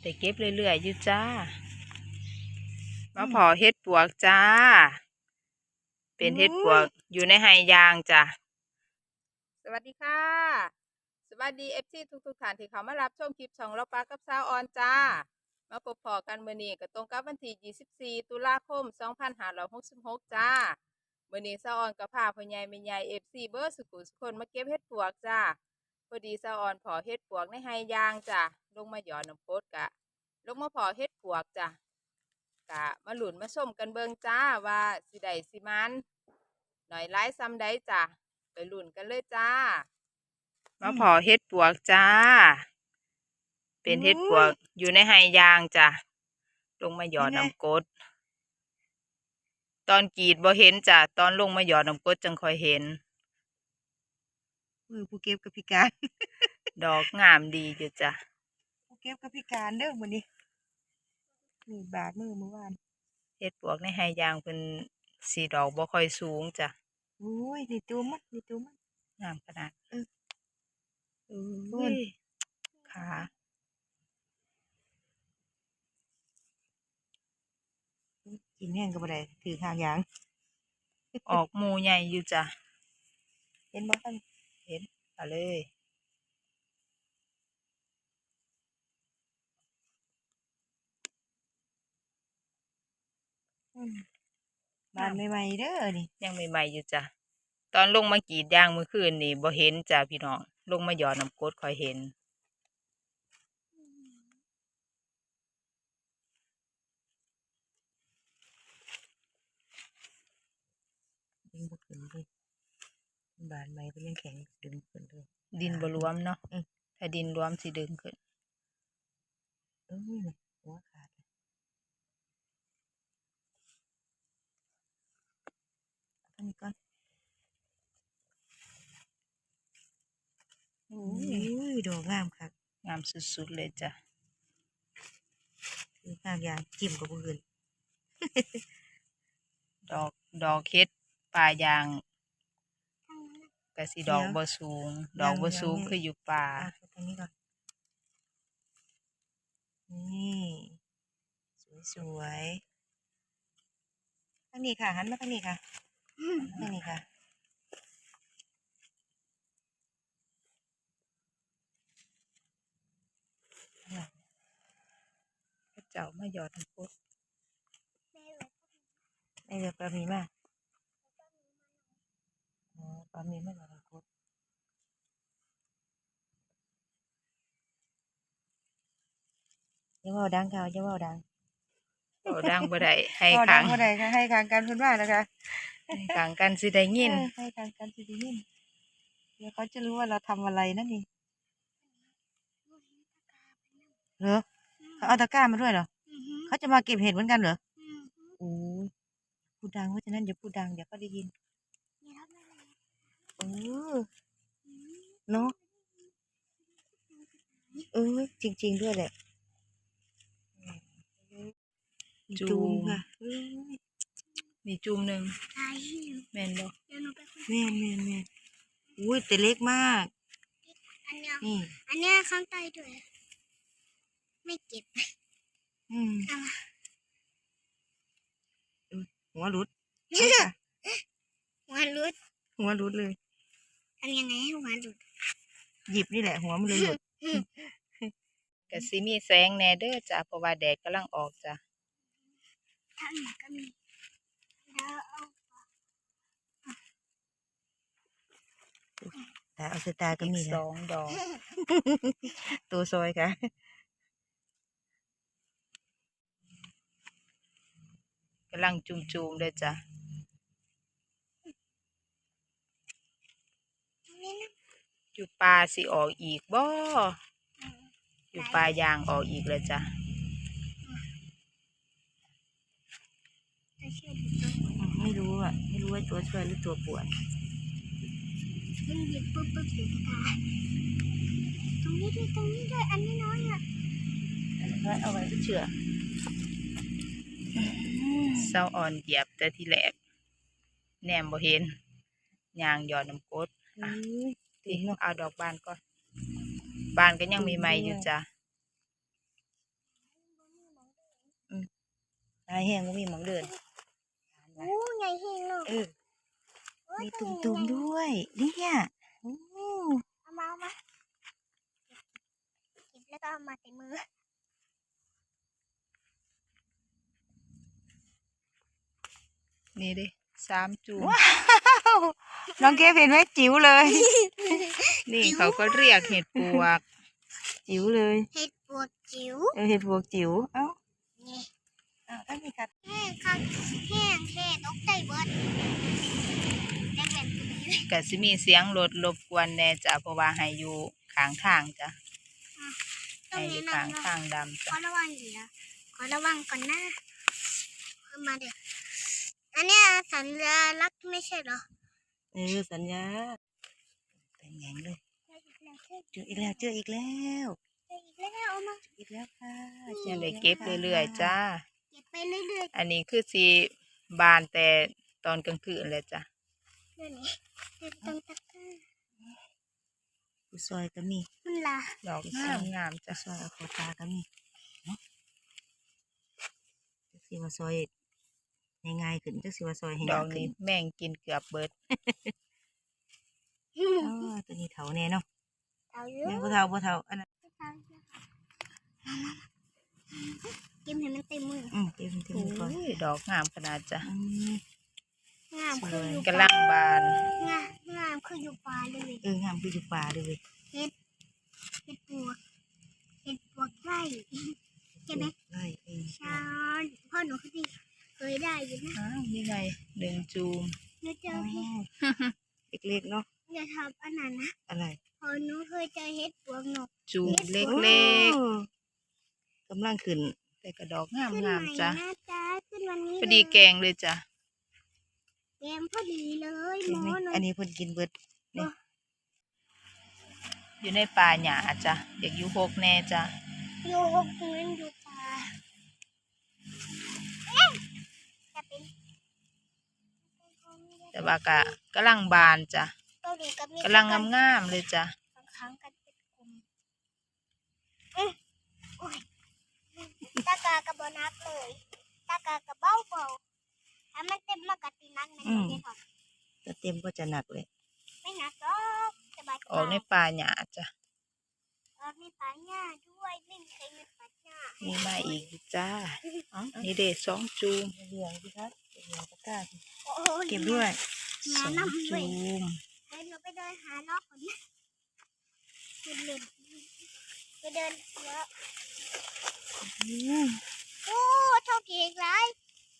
แต่เก็บเรื่อยๆอยู่จ้ามาพอเฮ็ดปวกจ้า เป็นเฮ็ดปวกอยู่ในไฮยางจ้ะสวัสดีค่ะ สวัสดีเอฟซีทุกๆท่านที่เขามารับชมคลิปช่องเราปลากับสาวออนจ้า มาพบพอกันมื้อนี้ก็ตรงกับวันที่24 ตุลาคม 2566 จ้ามื้อนี้สาวออนก็พาพ่อใหญ่แม่ใหญ่ FC เบอร์สุขุสุคนมาเก็บเฮ็ดปวกจ้า พอดีสาวออนพอเฮ็ดปวกในไฮยางจ้ะลงมาหยอดน้ำโพดกะ ลงมาพอเฮ็ดปวกจ้ะกะมาหลุนมาชมกันเบิงจ้าว่าสิได้สิมันหน่อยไล่ซ้ำได้จ้ะไปหลุนกันเลยจ้ามาพอเฮ็ดปวกจ้า เป็นเฮ็ดปวกอยู่ในไฮยางจ้ะลงมาหยอดน้ำกดตอนกรีดบ่เห็นจ้ะตอนลงมาหยอดน้ำกดจังค่อยเห็น มือผู้เก็บกับพิการ ดอกงามดีอยู่จ้ะผู้เก็บกับพิการเด้อมื้อนี้มีบาดมือเมื่อวานเฮ็ดปวกในไฮยางเป็นสีดอกบ่ค่อยสูงจ้ะโอ้ยนี่ตัวมันนี่ตัวมันงามขนาดเอออุ้โอ้ยยขากินแห้งก็บ่ได้ถือทางยาง ออกหมูใหญ่อยู่จ้ะเห็นบ่ท่าน เอาเลยอืมบานใหม่ๆเด้อนี่ ยังใหม่ๆอยู่จ้ะ ตอนลงมากรีดยางเมื่อคืนนี่บ่เห็นจ้ะพี่น้อง ลงมาหยอดน้ำกรดค่อยเห็น ดึงบ่ขึ้นเลย บานใหม่เป็นยังแข็งดึงขึ้นเลยดินบ่รวมเนาะอืมถ้าดินรวมสิดึงขึ้นเอ้ยนี่หัวขาดเลยเอาอันนี้ก่อนโอ้ยดอกงามคักงามสุดๆเลยจ้ะถือทางยางจิ้มกับผู้อื่นดอกดอกเฮ็ดปลายาง ก็สิดอกบ่สูง ดอกบ่สูงคืออยู่ป่าอะตรงนี้ก่อนนี่สวยๆทางนี้ค่ะหันมาทางนี้ค่ะทางนี้ค่ะพระเจ้ามาหยอดน้ำกรดไอเรือปลาหมีมาอ๋ อปลาหมีมาแล้วครับอย่าเว่าดังค่ะอย่าเว่าดังโอ้ดังบ่ได้ให้เว้าขัดังบ่ได้ค่ะให้ทางการเพิ่นว่านะคะให้ขังกันสิได้ยิน เออให้ทางการสิได้ยินเดี๋ยวเขาจะรู้ว่าเราทำอะไรนั่นนี่เหรอเขาเอาตะกร้ามาด้วยเหรอเขาจะมาเก็บเห็ดเหมือนกันเหรอโอ้ยพูดดังเพราะฉะนั้นอย่าพูดดังเดี๋ยวเขาได้ยิน เออเนาะเออจริง ๆ ด้วยแหละจูจูงงค่ะเอ้ยมีจุ่มหนึ่งแม่นบ่แม่นแม่นแม่นอุ้ยแต่เล็กมาก อันเนี้ยนี่อันเนี้ยข้างใต้ด้วย ไม่เก็บอืมเอามาหัวรุด หัวหลุด หัวรุดเลย ทำยังไงให้หัวหลุดหยิบนี่แหละหัวมันเลยหลุดก็สิมีแสงแหน่เด้อจ้ะเพราะว่าแดดกำลังออกจ้ะถ้าหนูก็มีแล้วเอาแต่เอาสตาร์ก็อีกมีสนะองดอก ตัวซอยค่ะ กำลังจุ่มๆเด้อจ้ะ นี่นะ อยู่ป่าสิออกอีกบ่อยู่ป่ายางออกอีกเลยจ้ะจะเชื่อดูตัวอืมไม่รู้อะ ไม่รู้ว่าตัวช่วยหรือตัวปวดมันหยิบปุ๊บปุ๊บเสียตาตรงนี้ด้วยตรงนี้ด้วยอันนี้น้อยอะอันนั้นก็เอาไว้เชื่อเศร้าอ่อนเหยียบแต่ที่แหลกแนมบ่เห็นยางหยอดน้ำกรดเอ้ย สิเอาดอกบานก่อน บานก็ยังมีใหม่อยู่จ้ะตายแห้งก็มีหมองเดินโอ้ใหญ่เฮงเนาะเออโอ้ยมีตัวตุ่มใหญ่ๆด้วยเนี่ยโอ้เอามาเอามาเก็บแล้วก็เอามาใส่มือนี่ดิสามจูมว้าว น้องเกฟเห็นไหมจิ๋วเลย นี่เขาก็เรียกเห็ดปวก จิ๋วเลย เห็ดปวกจิ๋วเออเห็ดบวกจิ๋ว เอ้านี่เอ้าถ้ามีกัดแห้งค่ะแห้งแค่ตกใจเบิดแดงแบบนี้เลยก็สิมีเสียงรถรบกวนแน่จ้ะเพราะว่าให้อยู่ข้างทางจ้ะต้อให้งอยู่แนะข้างนำว่าทางดำขจ้ะอระวังเดี๋ยวขอระวังก่อนนะเข้ามาเด็กอันเนี้ยสัญลักษณ์ไม่ใช่เหรอ เออสัญญาเป็นแงงเลยเจออีกแล้วเจออีกแล้วอีกแล้วเอามาอีกแล้วค่ะยังได้เก็บเรื่อยๆจ้าเก็บไปเรื่อยอันนี้คือสีบานแต่ตอนกลางคืนเลยจ้ะๆนี่นี่เก็บตรงตะกร้าผู้ซอยก็มีมันล่ะดอกงามงามๆจ้ะผู้ซอยเอาเข้าตาก็มีเนาะจักสิว่าซอย ง่ายๆขึ้นจักสิว่าซอยให้ดยาอกกขึ้นี้นแม่งกินเกือบเบิดอ๋อตัวนี้เถาแน่เนาะเอาเยอะแม่บ่เถาบ่เถาอันนั้นเก็บให้มันเต็มมืออืมเก็บมันทิ้งไว้ก่อนโอ้ยดอกงามขนาดจ้ะอืมงามคืออยู่กำลังบานงามงามคืออยู่ป่าเลยเอองามคืออยู่ป่าเลยเว้ยเห็ดเห็ดปวกเห็ดปวกไร่ใช่ไหม ไล่เอง ใช่พ่อหนูเคย เคยได้อยู่นะอ้าวนี่ไงหนึ่งจูมหนูเจอ๋ออเห็ดเล็กๆเนาะอย่าทำอันนั้นนะอะไร พอหนูเคยเจอเห็ดปวกนกจูมเล็กโอ้กำลังขึ้นๆแต่กระดอกงามขึ้นงามใหม่จ้ะนะจ๊ะขึ้นวันนี้พอดีเลยแกงเลยจ้ะแกมพอดีเลยเห็หนมไหมอหนูอันนี้เพิ่นกินเบิดอยู่ในป่าหญ้าจ้ะอยากอยู่หกแน่จ้ะอยู่หกเงินอยู่ป่าเอ๊ะจะเป็น แต่ว่ากะกำลังบานจ้ะเกาหลีกับมีกำลังงามๆเลยจ้ะบางครั้งกันเป็นกลุ่มอื้อโอ้ยตากากับบนักเลยตากากับเบ้าเบาถ้ามันเต็มมากกะตีนักมันจะได้ถอดจะเต็มก็จะหนักเลย ไม่หนักหรอกสบายๆออกในป่าหญ้าจ้ะ ออกในป่าหญ้าด้วยไม่มีใครมีป่าหญ้ามีมาอีกจ้าเอ้านี่เด็สองจูมเหลืองสิครับเหลืองตะกร้าสิโอ้โหเก็บด้วยหนาสองน้ำจูด้วยมเดินเราไปเดินหาลอกก่อนนะไปเดินไปเดินแล้วอืมโอ้โชคดีอีกหลาย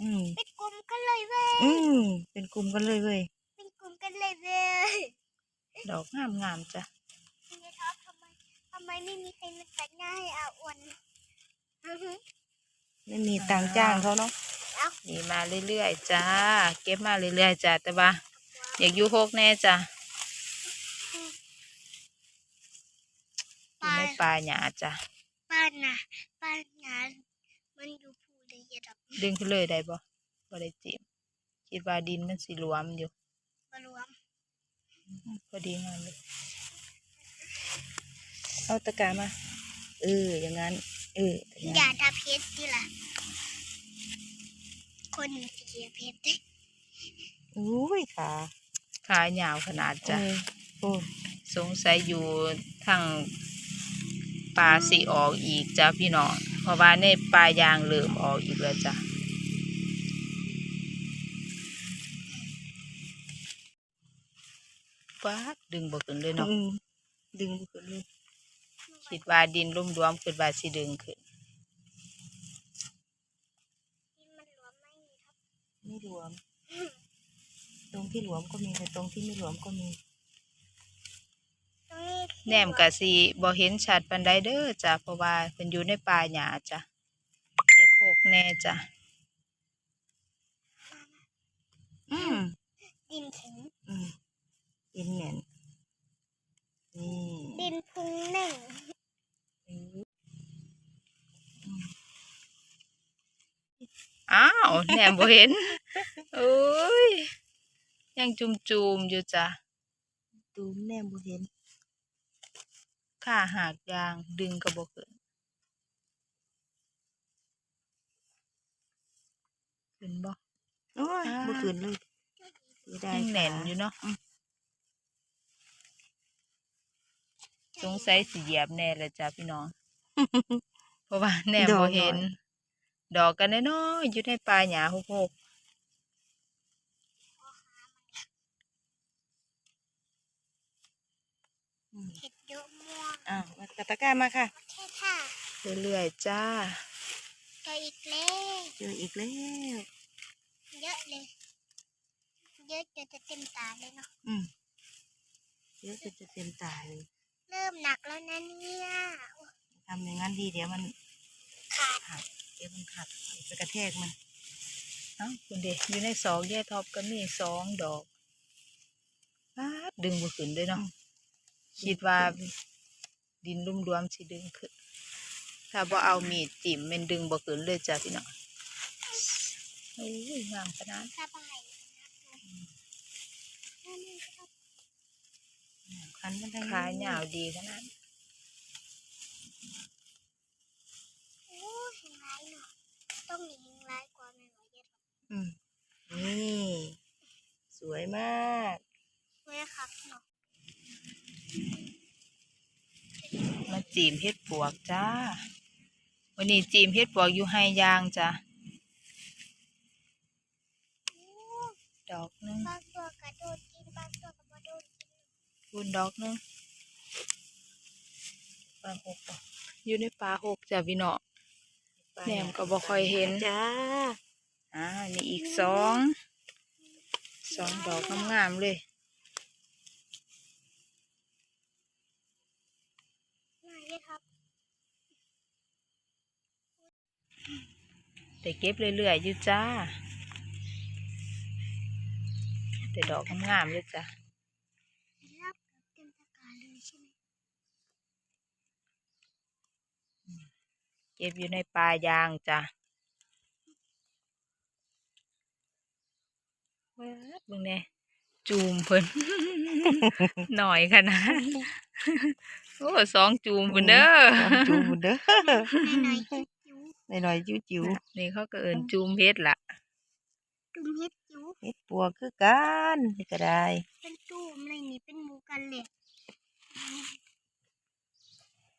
อืมเป็นกลุ่มกันเลยเว้ยอืมเป็นกลุ่มกันเลยเว้ยเป็นกลุ่มกันเลยเว้ยดอกงามงามๆจ้ะ ทีนี้ครับทำไมทำ ไมไม่มีใครมาแต่งหน้าให้อาอ้วนอือฮึไม่มีตังค์จ้างเขาเนาะเอามีมาเรื่อยๆจ้า เก็บมาเรื่อยๆจ้ะแต่ว่าอยากอยู่หกแน่จ้ะอยู่ป้าในป่าหญ้าจ้ะป้าน่ะป้าหนามันอยู่ภูเลยอย่าดอกดึงขึ้นเลยได้บ่บ่ได้จิมคิดว่าดินมันสิหลวมอยู่มารวมพอดีงามเลย เอาตะกร้ามา เออ อย่างนั้น เอออย่างอย่านั้นทำเพชรดิล่ะ คนเสียเพชรอุ้ยขาขายาวขนาดจ้ะเออโอ้สงสัยอยู่ทางป่าสิออกอีกจ้ะพี่น้อง เพราะว่าในป่ายางเริ่มออกอีกแล้วจ้ะฟ้าดดึงบ่ขึ้นเลยเนาะอืมดึงบุกเลย คิดว่าดินลุ่มรวมคิดว่าสิดึงขึ้นที่มันรวมไม่มีครับไม่หลวม ตรงที่หลวมก็มีแต่ตรงที่ไม่หลวมก็มีตรงนี้แหนมกะสิบ่เห็นชัดปานใดเด้อจ้ะเพราะว่าเพิ่นอยู่ในป่าหญ้าจ้ะอย่าโคกแน่จ้ะอืม ดินแข็ง อืมดินแน่นนี่ ดินพุงเน่ง อ้าว แหนมบ่เห็นโอ้ยยังจุมๆอยู่จ้ะตูมแนมบ่เห็นขาหากยางดึงก็บ่ขึ้นขึ้นบ่โอ้ยอ่าเมื่อคืนเลยเสียดายยังแน่นขาอยู่เนาะสงสัยสิเหยียบแน่เลยจ้ะพี่น้อง เพราะว่าแนมบ่เห็น ดอกกันน้อยๆอยู่ในป่าหญ้าหกเห็ดเยอะม่วงอ้าวมาตะกร้ามาค่ะโอเคค่ะๆเรื่อยๆจ้าเจออีกแล้วเจออีกแล้วเยอะเลย เยอะจนจะเต็มตาเลยเนาะอืมเยอะจนจะเต็มตาเลยเริ่มหนักแล้วนะเนี่ยโอ้ทำอย่างนั้นดีเดี๋ยวมันขาดขัด เดี๋ยวมันขัดไปกระแทกมันเอ้าคุณเดอยู่ในสองแย่ท็อปก็มีสองดอกป๊าดดึงบ่ขึ้นเลยเนาะคิดว่าดินลุ่มรวมสิดึงขึ้น ถ้าบ่เอามีดจิ้มแมันดึงบ่ขึ้นเลยจ้ะพี่น้องโอ้ยงามขนาดสบายนั่นๆครับคันมันได้ขายาวดีขนาด โอ้ยเห็นไรเนาะ ต้องมีหิงไรกว่าไม่ไหวเยอะหรอกอืมนี่ สวยมากเว้ยครับเนาะมาจีมเฮ็ดปวกจ้า วันนี้จีมเฮ็ดปวกอยู่ไฮยางจ้ะดอกหนึงบางตัวกระโดดกินบางตัวก็บ่โดดกินคุณดอกหนึงปลาหกบ่อยู่ในปลาหกจ้ะพี่น้อ แหนมก็บ่ค่อยเห็นจ้าอ่านี่อีกสองสองดอกงามๆเลยมาเยอะครับแต่เก็บเรื่อยๆอยู่จ้า แต่ดอกงามๆเลยจ้ะ รับกับเต็มตะกร้าเลยใช่ไหม เก็บอยู่ในป่ายางจ้ะเว้ยเบิ่งแน่จูมเพิ่น หน่อยขนาดโอ้สองจูมเพิ่นเด้อสองจูบุญเด้อหน่อยๆจิ๋วหน่อยๆจิ๋วจิ๋วนี่เขาก็เอิ้นจูมเฮ็ดล่ะๆตุ้มเฮ็ดจิ๋วๆเฮ็ดปัวกคือกันนี่ก็ได้เป็นตู้มอะไรนี่เป็นหมูกันเลย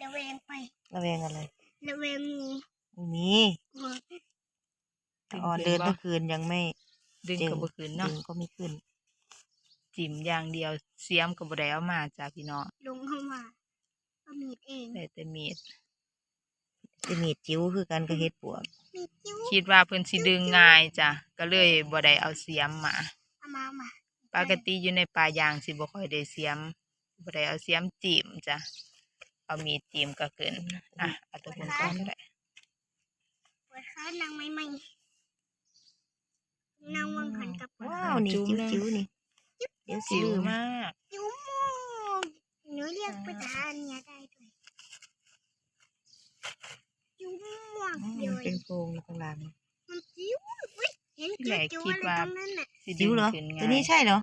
ระแวงไประแวงอะไร ระแวงงูไม่มีกลัวถ้าออนเดินเมื่อคืนยังไม่ดึงเจอก็บ่ขึ้นเนาะดึงก็ไม่ขึ้น จิ้มอย่างเดียวเสียมก็บ่ได้เอามาจ้ะพี่น้องลงเข้ามาเอามีดเองได้แต่มีดจะมีดจิ๋วคือกันกับเฮ็ดปัวกมีดจิ๋วคิดว่าเพิ่นสิดึงง่ายจ้ะก็เลยบ่ได้เอาเสียมมาเอามาเอามาปกติอยู่ในป่ายางสิบ่ค่อยได้เสียมบ่ได้เอาเสียมจิ้มจ้ะ เอามีดจิ้มก็เกินอะเอาตัวคุณก่อนก็ได้ปวดขานางไม่ไม่นางวังหันกับปวดว้าขาวนี่จิ๋วจิ๋วนี่เดี๋ยวสิจิ๋วลืมมากจิ๋วโมงหนูเรียกภาษาอันเนี้ยได้ด้วยจิ๋วม่วงอืมเดียวมันเป็นโพรงอยู่ข้างล่างมันจิ๋วอุ้ยเห็นที่แรจิ๋วกจิ๋วคิดอะไรว่าตรงนั้นน่ะสิดึจิ๋วงเหรอขึ้นตัวง่ายนี้ใช่เหรอ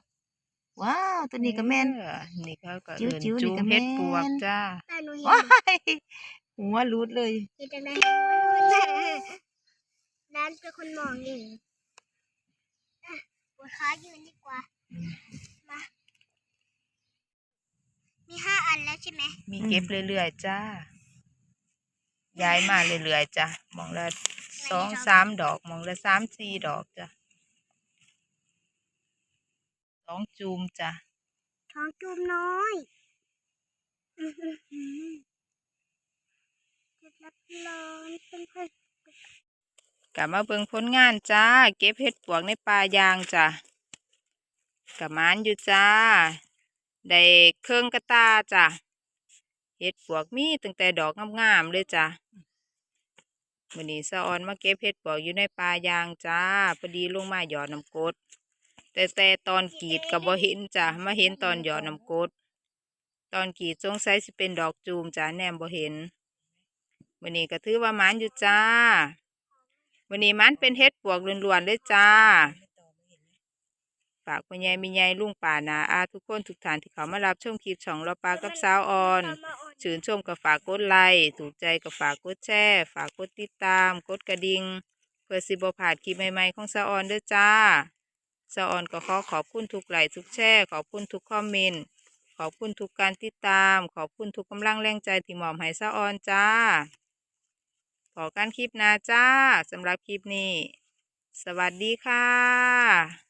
ว้าวตัวนี้ก็แม่น เออนี่เขาก็จิ๋วเอิ้นจิ๋วนี่จูมก็เฮ็ดแม่นปวกจ้า แต่หนูเห็นว้ายหัวรูดเลย เห็นจังไดร้านเป็นคนมองเองอะปวดขายืนดีกว่า มา มีห้าอันแล้วใช่ไหมมีเก็บเรื่อยๆจ้า ย้ายมาเรื่อยๆจ้ะมองละสองสามดอกมองละสามสี่ดอกจ้ะ สองจูมจ้ะท้องจุ่มน้อยอื้อหือหือเจ็ดรับร้อนเป็นเพื่อนกลับมาเบิ่งผลงานจ้า เก็บเห็ดปวกในป่ายางจ้ะกับมานอยู่จ้า ได้เครื่องกระตาจ้ะเห็ดปวกมีตั้งแต่ดอกงามๆเลยจ้ะวันนี้สะออนมาเก็บเห็ดปวกอยู่ในป่ายางจ้าพอดีลงมาหยอดน้ำกรด แต่แต่ตอนกรีดก็บ่เห็นจ้ะมาเห็นตอนหยอดน้ำกดตอนกรีดสงสัยสิเป็นดอกจูมจ้ะแนมบ่เห็นวันนี้ก็ถือว่ามันอยู่จ้าวันนี้มันเป็นเฮ็ดปวกล้วนๆเลยจ้าฝากพ่อใหญ่มีใหญ่ลุงป่านาอาทุกคนทุกท่านที่เขามารับชมคลิปช่องเราปลากับสาวออนชื่นชมก็ฝากกดไลค์ถูกใจก็ฝากกดแชร์ฝากกดติดตาม กดกระดิ่งเพื่อสิบผ่านคลิปใหม่ๆของสะออนเด้อจ้า สะออนก็ขอขอบคุณทุกไลค์ทุกแชร์ขอบคุณทุกคอมเมนต์ขอบคุณทุกการติดตาม ขอบคุณทุกกำลังแรงใจที่มอมให้สะออนจ้าขอการคลิปนาจ้าสำหรับคลิปนี้ สวัสดีค่ะ